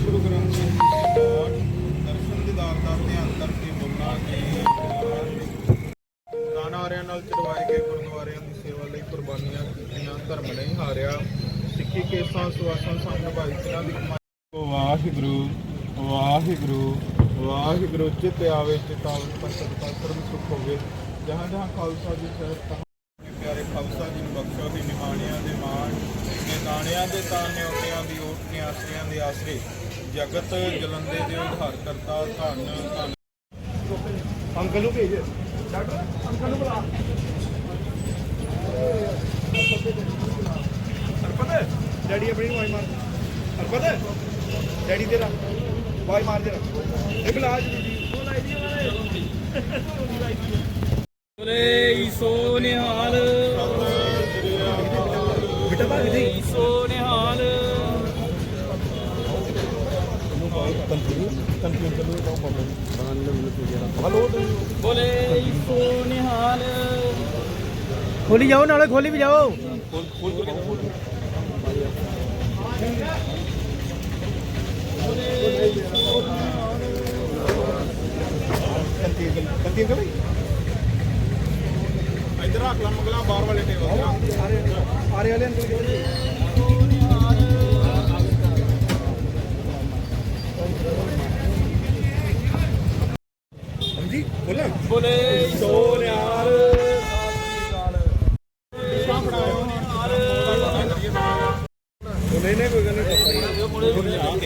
ਸ੍ਰੀ ਗੁਰੂ ਗ੍ਰੰਥ ਸਾਹਿਬ, ਦਰਸ਼ਨ ਦੀਦਾਰ ਦਾ ਧਿਆਨ ਕਰਕੇ ਬੋਲਣਾ ਕਿ ਨਾਨਾਰਿਆਂ ਨਾਲ ਚੜਵਾਏ ਗਏ ਗੁਰਦੁਆਰਿਆਂ ਦੀ ਸੇਵਾ ਲਈ ਕੁਰਬਾਨੀਆਂ ਕੀਤੀਆਂ, ਧਰਮ ਨਹੀਂ ਹਾਰਿਆ। ਸਿੱਖੀ ਕੇਸਾਂ, ਸੁਆਸਾਂ, ਸੰਗ ਨਿਭਾਈ ਜਿਨ੍ਹਾਂ ਦੀ ਕਮਾਈ ਵਾਹਿਗੁਰੂ ਵਾਹਿਗੁਰੂ ਵਾਹਿਗੁਰੂ, ਚਿਤ ਆਵੇ ਚਿਤਾਵਨ ਪੰਥਕ ਦਾ ਸਰਬ ਸੁਖ ਹੋਵੇ। ਜਹਾਂ ਜਹਾਂ ਖਾਲਸਾ ਜੀ ਸਹਿਤ ਤਾਂ ਪਿਆਰੇ ਖਾਲਸਾ ਜੀ ਨੂੰ ਬਖਸ਼ੋ ਦੀ ਨਿਮਾਣਿਆਂ ਦੇ ਮਾਣ ਨਿਤਾਣਿਆਂ ਦੇ ਤਾਨਿਆਂ ਦੀ ਓਟੀਆਂ ਆਸਰਿਆਂ ਦੇ ਆਸਰੇ। ਜਗਤ ਜਲੰਦੇ ਦੇ ਉਧਾਰ ਕਰਤਾ ਧੰਨ ਧੰਨ। ਅੰਕਲ ਨੂੰ ਭੇਜ। ਡਾਕਟਰ, ਅੰਕਲ ਨੂੰ ਬੁਲਾ। ਹਰਪਤ ਡੈਡੀ ਆਪਣੀ ਵਾਈ ਮਾਰ। ਹਰਪਤ ਡੈਡੀ ਤੇਰਾ ਵਾਈ ਮਾਰ ਤੇਰਾ ਇਹ ਬੁਲਾ ਜੀ ਬੋਲੇ। ਹਲੋ ਬੋਲੇ ਸੋ ਨਿਹਾਲ। ਖੋਲੀ ਜਾਓ ਨਾਲੇ ਖੋਲੀ ਵੀ ਜਾਓ। ਕਰ ਇਧਰ ਰੱਖ ਲਾ ਮੰਗਲਾ ਬਾਹਰ ਵਾਲੇ ਟੇਬਲ ਆਰੇ ਵਾਲੇ ਅੰਕਲ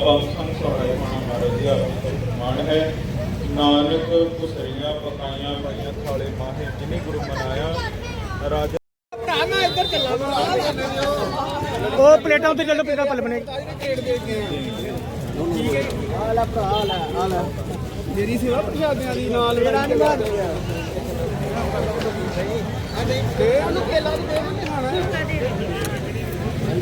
ਨਹੀਂ ਆਪਾ ਸੰਸਾਰੇ ਮਨ ਮਾਰਜਿਆ ਮਨ ਹੈ ਨਾਨਕ ਕੁਸਰੀਆਂ ਪਕਾਈਆਂ ਪਈਆਂ ਥਾਲੇ ਮਾਹੇ ਜਿਨੇ ਗੁਰੂ ਮਨਾਇਆ ਰਾਜਾ ਉਹ ਪਲੇਟਾਂ ਉੱਤੇ ਚੱਲੋ ਪਲੇਟਾਂ ਪੱਲ ਬਣੇ। ਮੇਰੀ ਸੇਵਾ ਪ੍ਰਸ਼ਾਦਿਆਂ ਦੀ ਨਾਲ ਮੇਰਾ ਨਹੀਂ ਤੇ ਉਹਨੂੰ ਕੇਲਾ ਦੇ ਦੇ ਖਾਣਾ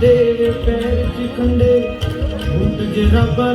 ਦੇਵੇ ਪੈਰ ਚ ਕੰਡੇ ਹੁੰਦ ਜਰਾਬਾਂ